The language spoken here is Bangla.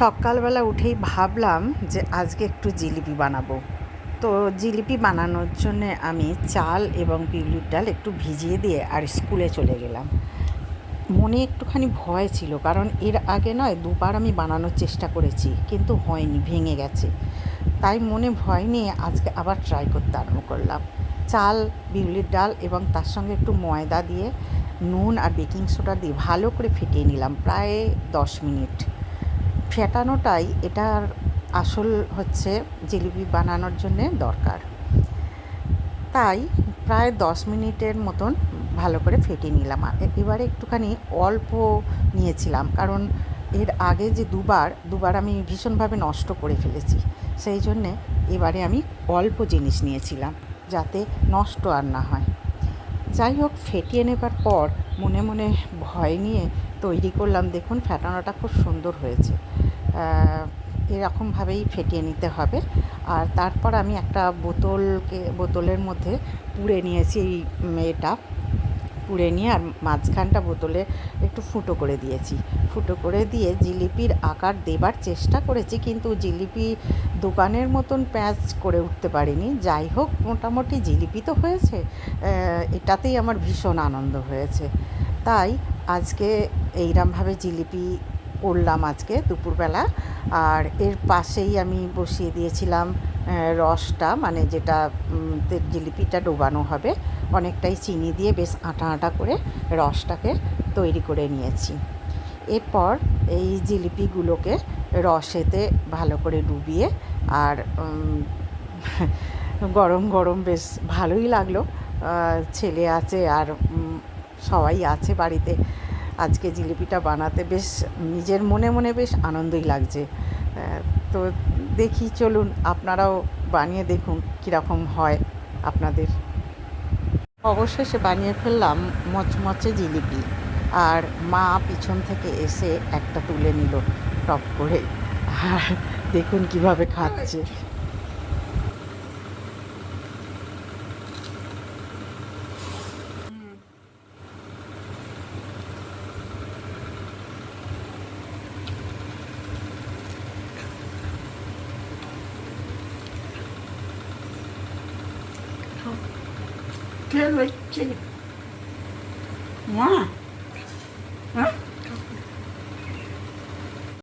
সকালবেলা উঠেই ভাবলাম যে আজকে একটু জিলিপি বানাবো। তো জিলিপি বানানোর জন্যে আমি চাল এবং বিউলির ডাল একটু ভিজিয়ে দিয়ে আর স্কুলে চলে গেলাম। মনে একটুখানি ভয় ছিল, কারণ এর আগে নয়, দুবার আমি বানানোর চেষ্টা করেছি, কিন্তু হয়নি, ভেঙে গেছে। তাই মনে ভয় নিয়ে আজকে আবার ট্রাই করতে আরম্ভ করলাম। চাল বিউলির ডাল এবং তার সঙ্গে একটু ময়দা দিয়ে নুন আর বেকিং সোডা দিয়ে ভালো করে ফেটিয়ে নিলাম, প্রায় দশ মিনিট। ফেটানোটাই এটার আসল হচ্ছে জিলিপি বানানোর জন্যে দরকার। তাই প্রায় দশ মিনিটের মতন ভালো করে ফেটিয়ে নিলাম। এবারে একটুখানি অল্প নিয়েছিলাম, কারণ এর আগে যে দুবার দুবার আমি ভীষণভাবে নষ্ট করে ফেলেছি, সেই জন্যে এবারে আমি অল্প জিনিস নিয়েছিলাম, যাতে নষ্ট আর না হয়। যাই হোক ফেটিয়ে নেবার পর মনে মনে ভয় নিয়ে তৈরি করলাম, দেখুন ফেটানোটা খুব সুন্দর হয়েছে। এরকমভাবেই ফেটিয়ে নিতে হবে। আর তারপর আমি একটা বোতলকে, বোতলের মধ্যে পুড়ে নিয়েছি এই এটা পুড়ে নিয়ে আর মাঝখানটা বোতলে একটু ফুটো করে দিয়েছি। ফুটো করে দিয়ে জিলিপির আকার দেবার চেষ্টা করেছি কিন্তু জিলিপি দোকানের মতন প্যাঁচ করে উঠতে পারিনি। যাই হোক, মোটামুটি জিলিপি তো হয়েছে এটাতেই আমার ভীষণ আনন্দ হয়েছে। তাই আজকে এইরমভাবে জিলিপি করলাম আজকে দুপুরবেলা। আর এর পাশেই আমি বসিয়ে দিয়েছিলাম রসটা মানে যেটা জিলিপিটা ডোবানো হবে। অনেকটাই চিনি দিয়ে বেশ আটা আটা করে রসটাকে তৈরি করে নিয়েছি। এরপর এই জিলিপিগুলোকে রসেতে ভালো করে ডুবিয়ে আর গরম গরম বেশ ভালোই লাগল। ছেলে আছে আর সবাই আছে বাড়িতে। আজকে জিলিপিটা বানাতে বেশ নিজের মনে মনে বেশ আনন্দই লাগছে। তো দেখি, চলুন আপনারাও বানিয়ে দেখুন কীরকম হয় আপনাদের। অবশেষে বানিয়ে ফেললাম মচমচে জিলিপি আর মা পিছন থেকে এসে একটা তুলে নিল টপ করে। আর দেখুন কীভাবে খাচ্ছে। Qué leche. ¡Mua! ¿Eh?